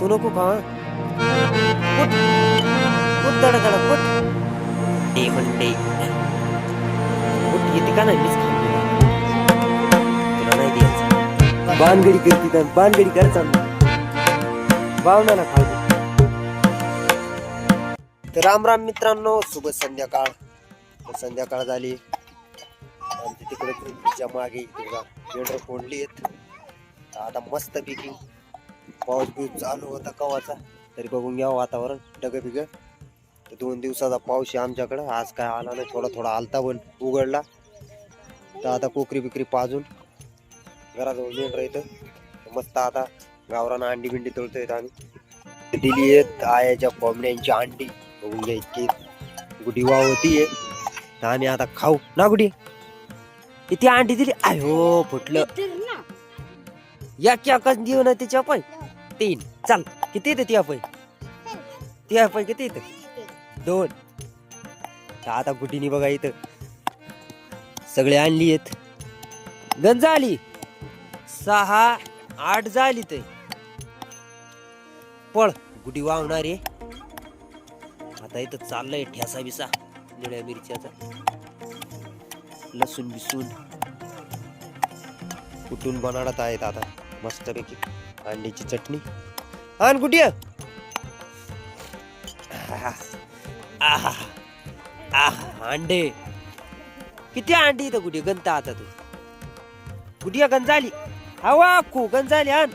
तू नको का दडा दडा कुठ डे म्हणते. कुठ येते का नाही? मीच खाऊन गेलो. तुला नाही द्यायचं. करते तर बानगडी कर चालू. बावनाला खाऊ तर राम राम मित्रांनो शुभ संध्याकाळ. संध्याकाळ झाली. आमच्या तिकडे मागे मेंढर कोंडली आहेत. आता मस्त पैकी पाऊस बिऊस चालू होता कवाचा तरी बघून घ्या वातावरण डग बिग तर दोन दिवसाचा पाऊस आहे आमच्याकडं. आज काय आला नाही थोडा थोडा आलता पण उघडला. तर आता कोकरी बिकरी पाजून घराजवळ येतं तर मस्त आता गावरानं अंडी बिंडी तोडतोय आम्ही. दिली आहेत आयाच्या कोंबड्यांची अंडी. बघून घ्या इतकी गुढी वाव होती तर आम्ही आता खाऊ. ना गुढी? किती अंडी दिली. आयो फुटलं. एक एकच देऊ ना तिच्या तीन चाल किती येते ती पाय ती पाय किती येते दोन तर आता गुटीनी बघा इथं सगळे आणली आहेत गंज आली सहा आठ झाली ते पळ गुटी वावणार आहे आता इथं चाललंय ठ्यासा बिसा निळ्या मिरच्याचा लसूण बिसून कुठून बनाडत आहेत आता मस्तपैकी अंड्याची चटणी. आण कुठे अंडे. किती अंडी इथं कुठे गंत आता तू. कुठे गंज झाली हवा खू गंज झाली आण.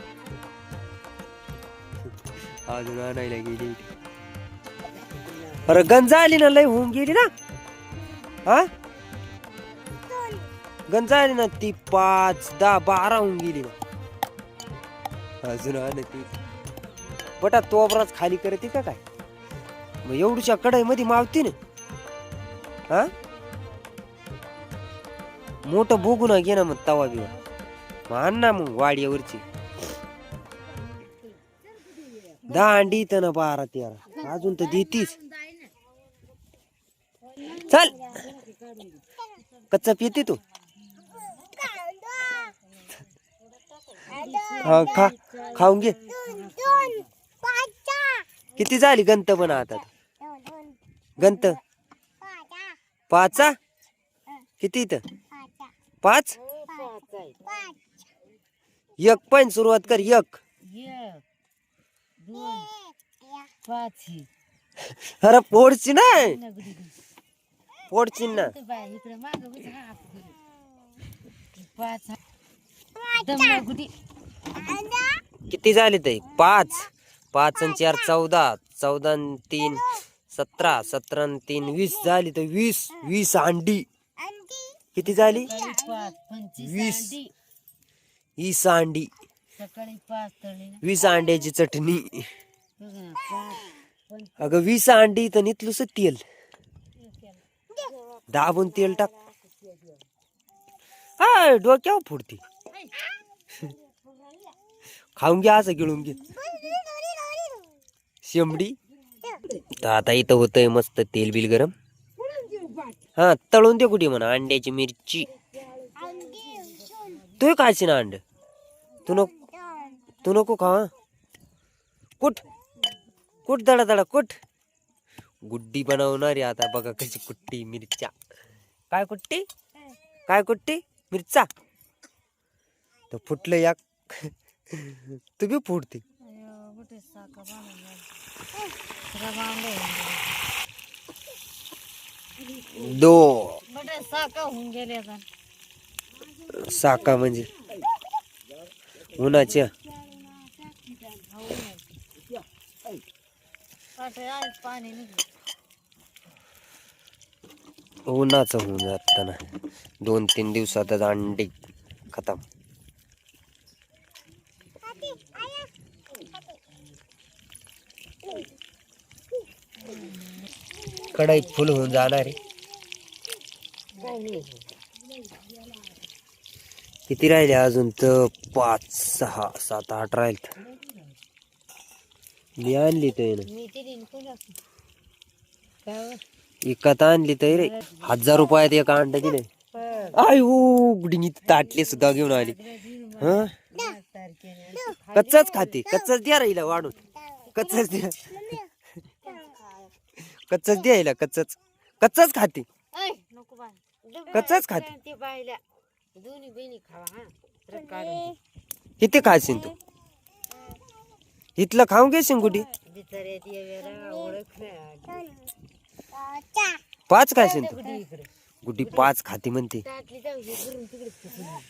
अजून आणायला गेली अरे गंज आली ना लय होऊन गेली ना. हा? गंज आली ना ती पाच दहा बारा होऊन गेली ना. अजून आलं ती. बटा तोबराच खाली करते का काय? मग एवढीच्या कढई मध्ये मावती ना. हा? मोठं बघू ना घे ना मग तवा बिवा. मग आण ना मग वाड्यावरची. दहा अंडी इथं ना बारा तेरा. अजून तर देतीस चल. कच्चा पिते तू. हा खा खाऊन घे. किती झाली गंत पण आता? गंत? पाचा किती इथं? पाच? एक पण सुरुवात कर एक. अरे पोडची नाही. पोडची ना. पाच किती झाले ते? पाच. पाच आणि चार चौदा. चौदा तीन सतरा. सतरा तीन वीस. झाली तर वीस. वीस अंडी. किती झाली? वीस. वीस अंडी. वीस अंड्याची चटणी. अगं वीस अंडी तर नितलूस तेल. दाबून तेल टाक. हा डोक्यावर फुडती. खाऊन घ्या असं गिळून घे शेंबडी? तर आता इथं होतंय मस्त तेल बिल गरम. हा तळून दे कुठे म्हणा अंड्याची मिरची. तू खायची ना अंड? तू नको तू नको खा कुठ? कुठ दडा दडा कुठ? गुड्डी बनवणारी आता बघा कशी कुट्टी मिरच्या. काय कुट्टी? काय कुट्टी? मिरचा. तर फुटलं या. तू बी साका बांधून दो. साका होऊन गेले आता? साका म्हणजे? उन्हाच्या. उन्हाचं होऊन जात ना. दोन तीन दिवसातच अंडी खतम. कढईत फुल होऊन जाणार आहे. किती राहिले अजून? तर पाच सहा सात आठ राहील मी आणली तर हो? विकत आणली तर रे. हजार रुपयात एक अंडा दिले आय गुडीनी ताटले सुद्धा घेऊन आली. हं? कच्चाच खाते. कच्चाच द्या राहिला वाढून. कच्चच द्या. कच्चच द्यायला कच्चच. कच्चच खाते. ऐ, नको बाय कच्चाच खाते. ते बायला दोन्ही बहिणी खावा हा. रग काढून किती खाशील तू. इथलं खाऊन घेशील गुडी बिचारे देवेला ओळख नाही पाच खाशील तू. इकडे गुडी पाच खाते म्हणते. टाकली जाऊ हे करून तिकडे फेकून.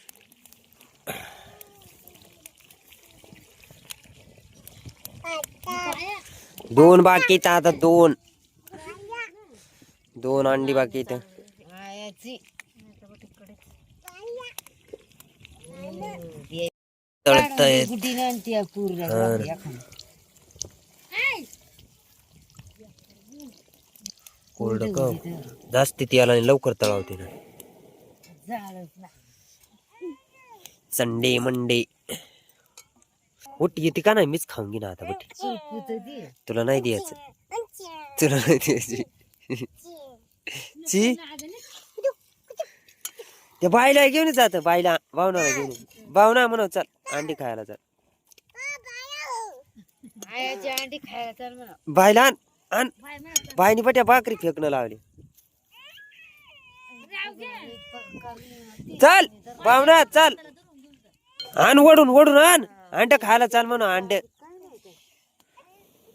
दोन बाकी आता दोन. दोन अंडी बाकी इथं. कोरड जास्ती तेला आणि लवकर तळावते ना संडे मंडे. उठी येते का नाही? मीच खाऊन घे ना आता बटी तुला नाही द्यायचं. तुला नाही द्यायची. ची? त्या बाईला घेऊन जात बाईला भावनाला घेऊन. भावना म्हणा चल अंडी खायला चल. आयाची अंडी खायला चल म्हणा. बाईला आण बाईनी बट्या भाकरी फेकणं लावली. चल भावना चल. आण ओढून ओढून आण. अंड खायला चाल म्हणून अंड.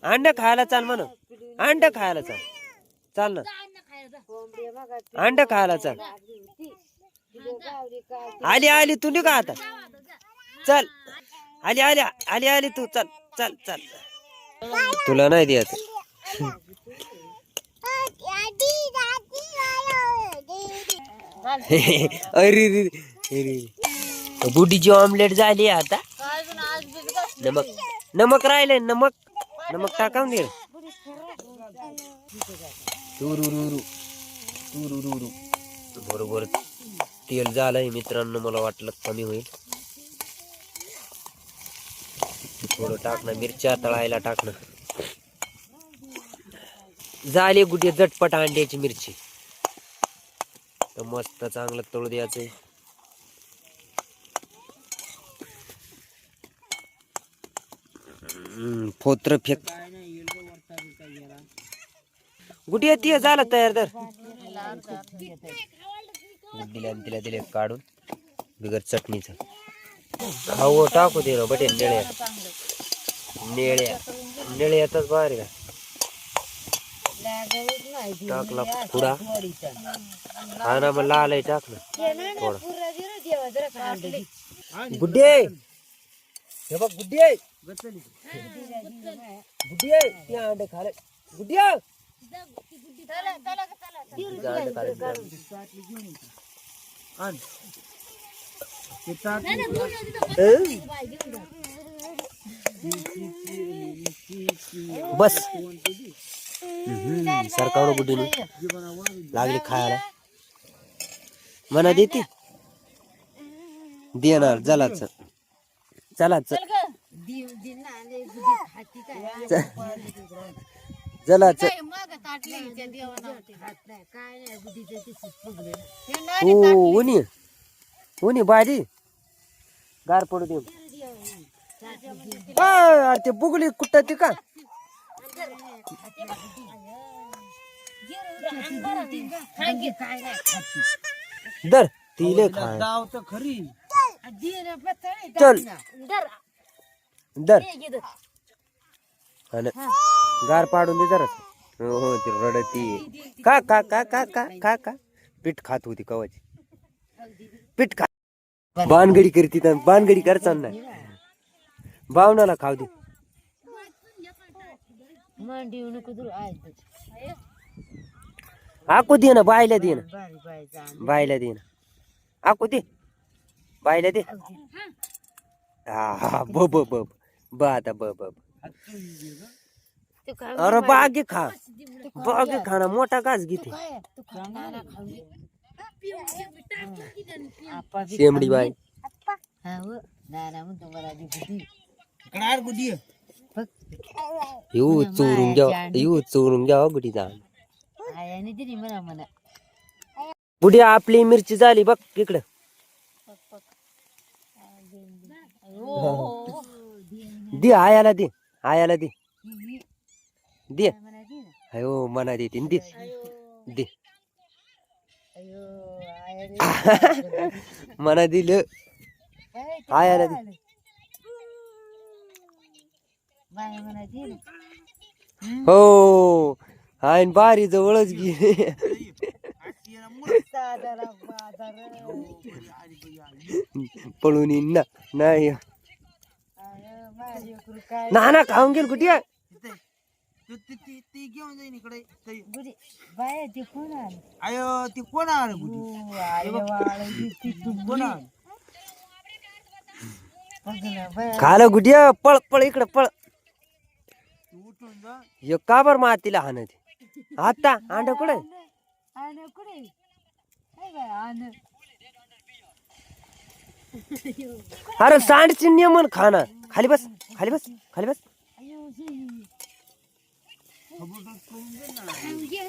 अंड खायला चाल म्हणून. अंड खायला चाल. चाल ना. अंड खायला चल. आली आली तू निघा आता. चल. आली आली आली आली तू चल चल चल. तुला नाही द्यायचं अरे रे रे बुडीची ऑमलेट झाली आता. नमक. नमक राहिले नमक. नमक टाकावून दे. बरोबर. तेल झालंय मित्रांनो मला वाटलं कमी होईल. थोडं टाकणं मिरच्या तळायला टाकणं. झाले गुटे झटपट अंड्याची मिरची. तर मस्त चांगलं तळू द्यायचं. फोत्र फेक गुटिया ती झालं तयार तर. गुड्डीला आणि तिला दिले काढून बिगर चटणीचं. खाऊ टाकू दे ना बटे निळ्या. निळ्या. निळ्यातच बाहेर. का टाकला खुडा हा ना मग लाल आहे टाक ना. थोडा. गुड्डे! हे बघ गुड्डे! गुड्डे. ते अंडे खाले. गुड्डे! चला, चला, चला, चला. बस सरकार गुड्डीने लागली खायला. मना देते. देणार चलाच चलाच देव दिन तिचं फुगलं हे उनी. उनी बारी. गार पडू दे. आ, अरे ते बुगली कुठं ती का? दर तिले खा गाव तर खरी. चल. दर. अन गार पाडून दे जरा हो हो ती रडती. का का का का का का का? पीठ खात होती कवाची. पीठ खा. बानगडी करती तर बानगडी करचा नाही बावनाला खाऊ दे. आकू दे ना बायला दे ना. बायला दे ना. आकू दे. बायला दे. हा हा ब ब ब ब आता ब ब ब. तू काय अरे बागे खा। बागे खा ना मोठा घास घेते काय तू खाणार खाऊ आपा बी शेमडी बाई। हा हो नाना म्हणतो मला बी बुद्धी कडार गुडी बघ येऊ चोरून घ्या येऊ चोरून घ्या गुडी जा आयाने दिली म्हणा म्हणा बुडी आपली मिरची झाली बघ इकडं। दे. आयाला दे आयाला दे। ही दे काय म्हणायची ना अयो मना देते दे अयो दे अयो आय रे. मना दिलं काय ते आय आलं काय आलं? बाय म्हणायची ना हो आईन बारी जवळच गे साधारा बाजार पळून येईन ना नाही अरे माझी लेकरू काय ना ना खाऊन गेल कुठे ती घेऊन जाईन इकडे. ते- गुडी बाय ते कोण आलं अयो ती कोण आलं गुडी ओ, आय वाळ, ती तू कोण आलं बघ ना, बाय. खालं गुटिया पळ पळ इकडे पळ. तू उठून जा. हे का बर मातीला हाणत आता अंड कुठे आण कुठे काय बाय आण अरे सांडची नियमन खाना. खाली बस खाली बस खाली बस. अयो,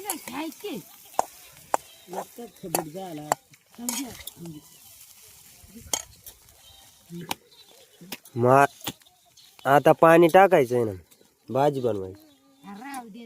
ना, खायचे. मा आता पाणी टाकायचंय ना. भाजी बनवायची. राहू दे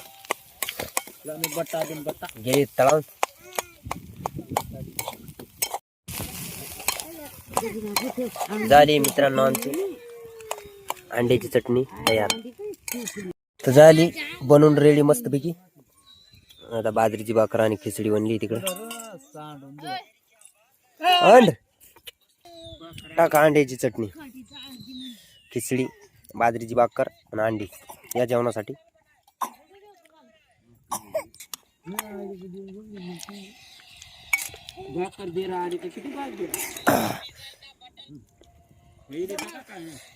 बट्टा देन बट्टा गेली तळावून झाली मित्रांनो आमची अंड्याची चटणी तयार तर झाली बनवून रेडी मस्त पैकी आता बाजरीची भाकर आणि खिचडी बनली तिकडे अंड टाका अंड्याची चटणी खिचडी बाजरीची भाकर आणि अंडी या जेवणासाठी भाकर दे राहिली तर किती भाग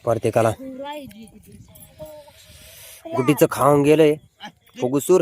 प्रत्येकाला. गुड्डीचं खाऊन गेलंय. फुगुसूर.